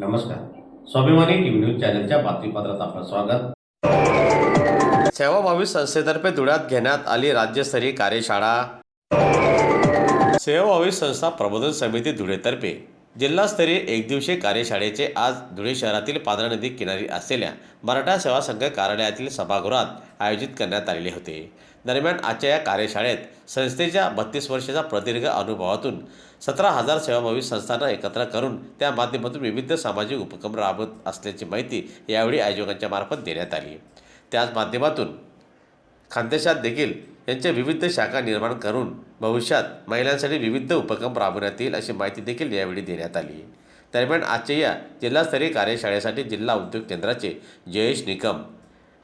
नमस्कार. स्वाभिमानी TV news चॅनलच्या बातमीपत्रात आपलं स्वागत. सेवाभावी संस्थेतर्फे धुळ्यात घेण्यात आली राज्यस्तरीय कार्यशाळा. सेवाभावी संस्था प्रबोधन समिती धुळेतर्फे. जिल्हास्तरीय एकदिवसीय कार्यशाळेचे आज धुळे शहरातील पांढरा नदी किनारी असलेल्या मराठा सेवा संघ कार्यालयातील सभागृहात आयोजित करण्यात आलेले होते. दरम्यान आजच्या या कार्यशाळेत संस्थेच्या बत्तीस वर्षाच्या प्रदीर्घ अनुभवातून सतरा हजार सेवाभावी संस्थांना एकत्र करून त्या माध्यमातून विविध सामाजिक उपक्रम राबवत असल्याची माहिती यावेळी आयोजकांच्या मार्फत देण्यात आली. त्याच माध्यमातून खानदेशात देखील यांच्या विविध शाखा निर्माण करून भविष्यात महिलांसाठी विविध उपक्रम राबवण्यात येईल अशी माहिती देखील यावेळी देण्यात आली. दरम्यान आजच्या या जिल्हास्तरीय कार्यशाळेसाठी जिल्हा उद्योग केंद्राचे जयेश निकम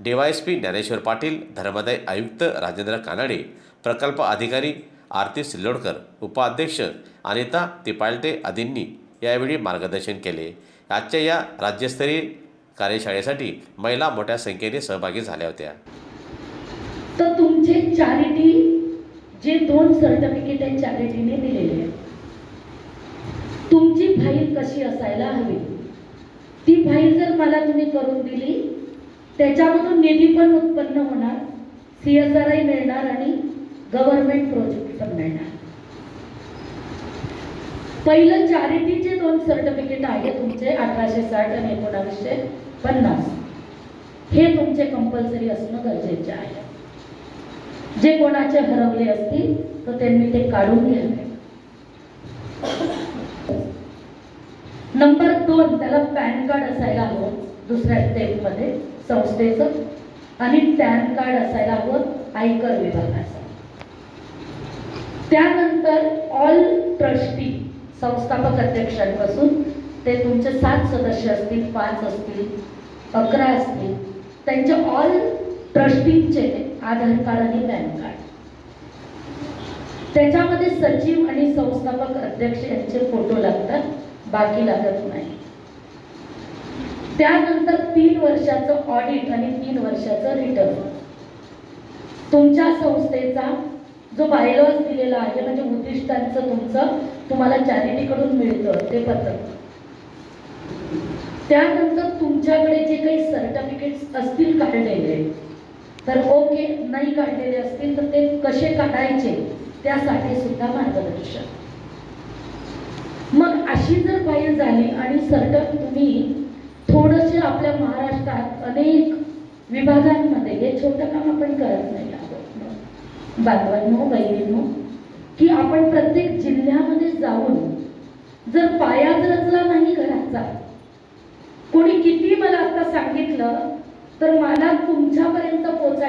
डीवायएसपी ज्ञानेश्वर पाटील धर्मादाय आयुक्त राजेंद्र कानाडे प्रकल्प अधिकारी आरती सिल्लोडकर उपाध्यक्ष अनिता तिपालटे आदींनी यावेळी मार्गदर्शन केले. आजच्या या राज्यस्तरीय कार्यशाळेसाठी महिला मोठ्या संख्येने सहभागी झाल्या होत्या. तर तुमचे चॅरिटी जे दोन सर्टिफिकेट आहे चॅरिटीने दिलेले आहे तुमची फाईल कशी असायला हवी? ती फाईल जर मला तुम्ही करून दिली त्याच्यामधून निधी पण उत्पन्न होणार सी एस आर आय मिळणार आणि गव्हर्नमेंट प्रोजेक्ट पण मिळणार. पहिलं चॅरिटीचे दोन सर्टिफिकेट आहे तुमचे अठराशे साठ आणि एकोणावीसशे पन्नास. हे तुमचे कंपल्सरी असणं गरजेचे आहे. जे कोणाचे हरवले असतील तर त्यांनी ते काढून घ्यावे. नंबर दोन त्याला पॅन कार्ड असायला हवं. दुसऱ्या स्टेपमध्ये संस्थेचं. आणि पॅन कार्ड असायला हवं आयकर विभागाचं. त्यानंतर ऑल ट्रस्टी संस्थापक अध्यक्षांपासून ते तुमचे सात सदस्य असतील पाच असतील अकरा असतील त्यांच्या ऑल ट्रस्टींचे आधार कार्ड आणि पॅन कार्ड त्याच्यामध्ये सचिव आणि संस्थापक अध्यक्ष यांचे फोटो लागतात बाकी लागत नाही. त्यानंतर तीन वर्षाचं ऑडिट आणि तीन वर्षाचं रिटर्न तुमच्या संस्थेचा जो बायलॉज दिलेला आहे म्हणजे उद्दिष्टांचं तुमचं तुम्हाला चॅरिटीकडून मिळतं ते पत्रक. त्यानंतर तुमच्याकडे जे काही सर्टिफिकेट्स असतील काढलेले तर ओके नाही काढलेले असतील तर ते कसे काढायचे त्यासाठी सुद्धा मार्गदर्शन. मग अशी जर फाईल झाली आणि सर्टन तुम्ही थोडंसे आपल्या महाराष्ट्रात अनेक विभागांमध्ये हे छोटं काम आपण करत नाही आहोत. बांधवांनो बहिणींनो की आपण प्रत्येक जिल्ह्यामध्ये जाऊन जर पायाच रचला नाही घराचा कोणी किती मला आता सांगितलं तर मला तुमच्यापर्यंत पोचायचं